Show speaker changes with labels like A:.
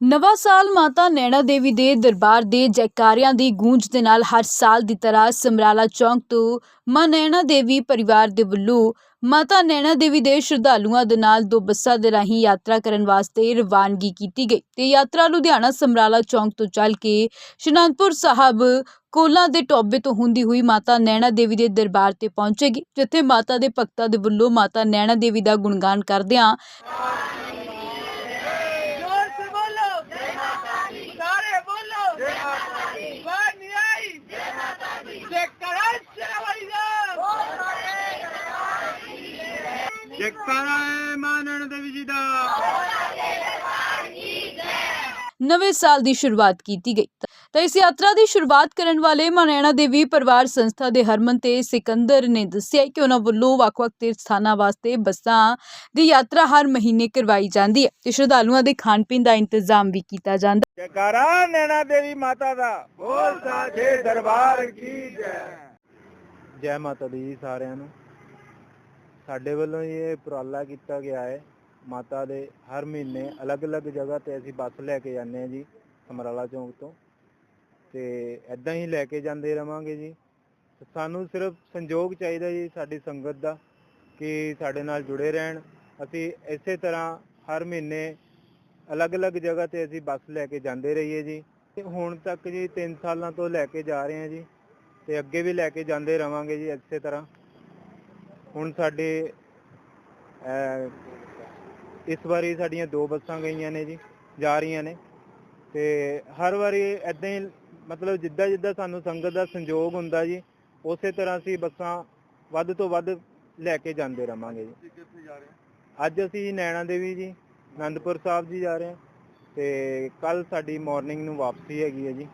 A: ਨਵਾਂ ਸਾਲ ਮਾਤਾ ਨੈਣਾ ਦੇਵੀ ਦੇ ਦਰਬਾਰ ਦੇ ਜੈਕਾਰਿਆਂ ਦੀ ਗੂੰਜ ਦੇ ਨਾਲ ਹਰ ਸਾਲ ਦੀ ਤਰ੍ਹਾਂ ਸਮਰਾਲਾ ਚੌਂਕ ਤੋਂ ਮਾਂ ਨੈਣਾ ਦੇਵੀ ਪਰਿਵਾਰ ਦੇ ਵੱਲੋਂ ਮਾਤਾ ਨੈਣਾ ਦੇਵੀ ਦੇ ਸ਼ਰਧਾਲੂਆਂ ਦੇ ਨਾਲ ਦੋ ਬੱਸਾਂ ਦੇ ਰਾਹੀਂ ਯਾਤਰਾ ਕਰਨ ਵਾਸਤੇ ਰਵਾਨਗੀ ਕੀਤੀ ਗਈ ਤੇ ਯਾਤਰਾ ਲੁਧਿਆਣਾ ਸਮਰਾਲਾ ਚੌਂਕ ਤੋਂ ਚੱਲ ਕੇ ਸ਼ਨਾਨਪੁਰ ਸਾਹਿਬ ਕੋਲਾਂ ਦੇ ਟੋਬੇ ਤੋਂ ਹੁੰਦੀ ਹੋਈ ਮਾਤਾ ਨੈਣਾ ਦੇਵੀ ਦੇ ਦਰਬਾਰ ਤੇ ਪਹੁੰਚੇਗੀ, ਜਿੱਥੇ ਮਾਤਾ ਦੇ ਭਗਤਾਂ ਦੇ ਵੱਲੋਂ ਮਾਤਾ ਨੈਣਾ ਦੇਵੀ ਦਾ ਗੁਣਗਾਨ ਕਰਦਿਆਂ
B: ਜੈਕਾਰਾ ਮਾਨਣ ਦੇਵੀ ਜੀ ਦਾ
A: ਨਵੇਂ ਸਾਲ ਦੀ ਸ਼ੁਰੂਆਤ ਕੀਤੀ ਗਈ। ਤਾਂ ਇਸ ਯਾਤਰਾ ਦੀ ਸ਼ੁਰੂਆਤ ਕਰਨ ਵਾਲੇ ਮਾਨੈਣਾ ਦੇਵੀ ਪਰਿਵਾਰ ਸੰਸਥਾ ਦੇ ਹਰਮਨ ਤੇ ਸਿਕੰਦਰ ਨੇ ਦੱਸਿਆ ਕਿ ਉਹਨਾਂ ਵੱਲੋਂ ਵੱਖ-ਵੱਖ ਤੀਰਥ ਸਥਾਨਾਂ ਵਾਸਤੇ ਬੱਸਾਂ ਦੀ ਯਾਤਰਾ ਹਰ ਮਹੀਨੇ ਕਰਵਾਈ ਜਾਂਦੀ ਹੈ ਤੇ ਸ਼ਰਧਾਲੂਆਂ ਦੇ ਖਾਣ ਪੀਣ ਦਾ ਇੰਤਜ਼ਾਮ ਵੀ ਕੀਤਾ ਜਾਂਦਾ
B: ਜੈਕਾਰਾ ਨੈਣਾ ਦੇਵੀ ਮਾਤਾ ਦਾ। ਬੋਲ ਸਾਚੇ ਦਰਬਾਰ ਕੀ ਜੈ। ਜੈ ਮਾਤਾ ਦੀ ਸਾਰਿਆਂ ਨੂੰ। ਸਾਡੇ ਵੱਲੋਂ ਇਹ ਉਪਰਾਲਾ ਕੀਤਾ ਗਿਆ ਹੈ। ਮਾਤਾ ਦੇ ਹਰ ਮਹੀਨੇ ਅਲੱਗ-ਅਲੱਗ ਜਗ੍ਹਾ ਤੇ ਅਸੀਂ ਬੱਸ ਲੈ ਕੇ ਜਾਂਦੇ ਹਾਂ ਜੀ, ਸਮਰਾਲਾ ਚੌਂਕ ਤੋਂ। ਤੇ ਐਦਾਂ ਹੀ ਲੈ ਕੇ ਜਾਂਦੇ ਰਵਾਂਗੇ ਜੀ। ਸਾਨੂੰ ਸਿਰਫ ਸੰਯੋਗ ਚਾਹੀਦਾ ਜੀ ਸਾਡੀ ਸੰਗਤ ਦਾ ਕਿ ਸਾਡੇ ਨਾਲ ਜੁੜੇ ਰਹਿਣ। ਅਸੀਂ ਇਸੇ ਤਰ੍ਹਾਂ ਹਰ ਮਹੀਨੇ ਅਲੱਗ-ਅਲੱਗ ਜਗ੍ਹਾ ਤੇ ਅਸੀਂ ਬੱਸ ਲੈ ਕੇ ਜਾਂਦੇ ਰਹੀਏ ਜੀ। ਤੇ ਹੁਣ ਤੱਕ ਜੀ 3 ਸਾਲਾਂ ਤੋਂ ਲੈ ਕੇ ਜਾ ਰਹੇ ਹਾਂ ਜੀ। ਤੇ ਅੱਗੇ ਵੀ ਲੈ ਕੇ ਜਾਂਦੇ ਰਵਾਂਗੇ ਜੀ ਇਸੇ ਤਰ੍ਹਾਂ। ਹੁਣ ਸਾਡੇ ਇਸ ਵਾਰੀ ਸਾਡੀਆਂ ਦੋ ਬੱਸਾਂ ਗਈਆਂ ਨੇ ਜੀ ਜਾ ਰਹੀਆਂ ਨੇ। ਤੇ ਹਰ ਵਾਰੀ ਐਦਾਂ ਹੀ ਮਤਲਬ ਜਿੱਦਾਂ ਜਿੱਦਾਂ ਸਾਨੂੰ ਸੰਗਤ ਦਾ ਸੰਯੋਗ ਹੁੰਦਾ ਜੀ ਉਸੇ ਤਰ੍ਹਾਂ ਅਸੀਂ ਬੱਸਾਂ ਵੱਧ ਤੋਂ ਵੱਧ ਲੈ ਕੇ ਜਾਂਦੇ ਰਵਾਂਗੇ ਜੀ। ਅੱਜ ਅਸੀਂ ਨੈਣਾ ਦੇਵੀ ਜੀ ਆਨੰਦਪੁਰ ਸਾਹਿਬ ਜੀ ਜਾ ਰਹੇ ਹਾਂ। ਤੇ ਕੱਲ ਸਾਡੀ ਮਾਰਨਿੰਗ ਨੂੰ ਵਾਪਸੀ ਹੈਗੀ ਹੈ ਜੀ।